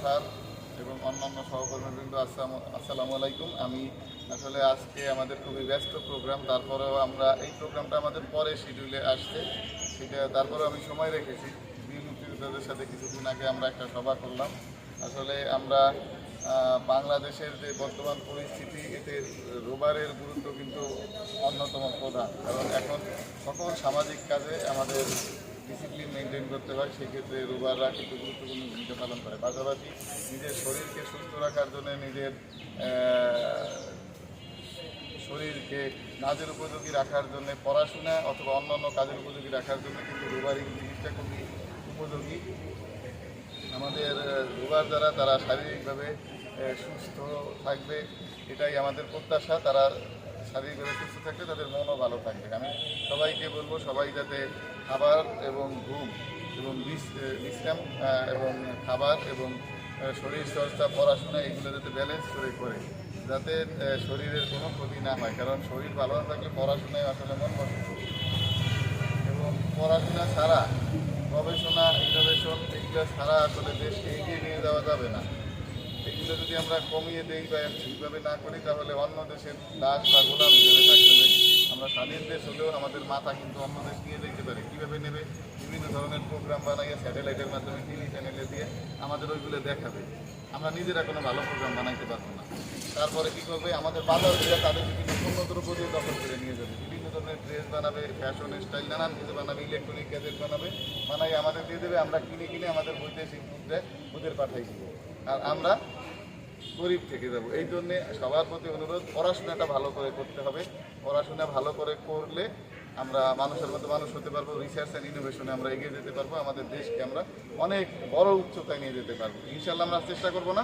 Sir এবং অন্যান্য সহকর্মীবৃন্দ আসসালামু- আলাইকুম আমি আসলে আজকে আমাদের খুবই ব্যস্ত প্রোগ্রাম, তারপরেও আমরা এই প্রোগ্রামটা আমাদের পরে শিডিউলে আসছে। সেটা তারপরেও আমি সময় রেখেছি। বীর মুক্তিযোদ্ধাদের সাথে কিছুদিন আগে আমরা একটা সভা করলাম। আসলে আমরা বাংলাদেশের যে বর্তমান পরিস্থিতি, এতে রোবারের গুরুত্ব কিন্তু অন্যতম প্রধান। কারণ এখন সকল সামাজিক কাজে আমাদের ডিসিপ্লিন মেনটেন করতে হয়, সেক্ষেত্রে রোবাররা কিন্তু গুরুত্বপূর্ণ ভূমিকা পালন করে। পাশাপাশি নিজের শরীরকে সুস্থ রাখার জন্য নিজের শরীরকে কাজের উপযোগী রাখার জন্য, পড়াশোনা অথবা অন্যান্য কাজের উপযোগী রাখার জন্য কিন্তু রোবারিং জিনিসটা খুবই উপযোগী। আমাদের রোবার যারা তারা শারীরিকভাবে সুস্থ থাকবে, এটাই আমাদের প্রত্যাশা। তারা শারীরিকভাবে সুস্থ থাকলে তাদের মনও ভালো থাকবে। আমি সবাইকে বলব, সবাই যাতে খাবার এবং ঘুম এবং বিশ- বিশ্রাম এবং খাবার এবং শরীর চর্চা, পড়াশোনা, এগুলো যাতে ব্যালেন্স করে করে, যাতে শরীরের কোনো ক্ষতি না হয়। কারণ শরীর ভালো না থাকলে পড়াশোনায় আসলে মন বসে এবং পড়াশোনা ছাড়া গবেষণা ইনোভেশন এগুলো ছাড়া আসলে দেশকে এগিয়ে নিয়ে যাওয়া যাবে না। এগুলো যদি আমরা কমিয়ে দেই বা এইভাবে না করি, তাহলে অন্য দেশের দাস বা গোলাম হিসেবে থাকতে আমরা স্বাধীন দেশ হলেও আমাদের মাথা কিন্তু অন্য দেশ নিয়ে যেতে পারে। কীভাবে নেবে? বিভিন্ন ধরনের প্রোগ্রাম বানাইয়ে স্যাটেলাইটের মাধ্যমে টিভি চ্যানেলে দিয়ে আমাদের ওইগুলো দেখাবে। আমরা নিজেরা কোনো ভালো প্রোগ্রাম বানাইতে পারব না। তারপরে কী করবে? আমাদের বাজার তাদের বিভিন্ন পণ্য দ্রব্য দিয়ে দখল করে নিয়ে যাবে বিভিন্ন ধরনের ড্রেস বানাবে ফ্যাশন স্টাইল নানান কিছু বানাবে ইলেকট্রনিক গ্যাজেট বানাবে বানাই আমাদের দিয়ে দেবে আমরা কিনে কিনে আমাদের বৈদেশিক মুদ্রায় ওদের পাঠাই দিব। আর আমরা গরিব থেকে যাব এই জন্যে সবার প্রতি অনুরোধ পড়াশোনাটা ভালো করে করতে হবে। পড়াশোনা ভালো করে করলে আমরা মানুষের মতো মানুষ হতে পারব রিসার্চ অ্যান্ড ইনোভেশনে আমরা এগিয়ে যেতে পারব আমাদের দেশকে আমরা অনেক বড় উচ্চতায় নিয়ে যেতে পারব। ইনশাল্লাহ আমরা চেষ্টা করব না।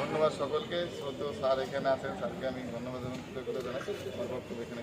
ধন্যবাদ সকলকে। শ্রদ্ধ স্যার এখানে আছেন। স্যারকে আমি ধন্যবাদ কৃতজ্ঞতা জানাই আমার বক্তব্য এখানে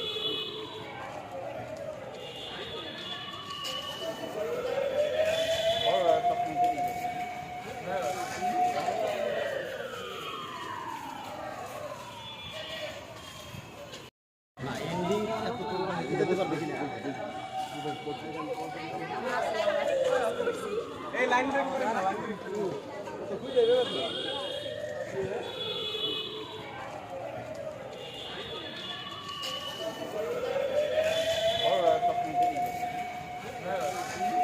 এই লাইন ব্রেক করে না লাইন ব্রেক করে Yeah.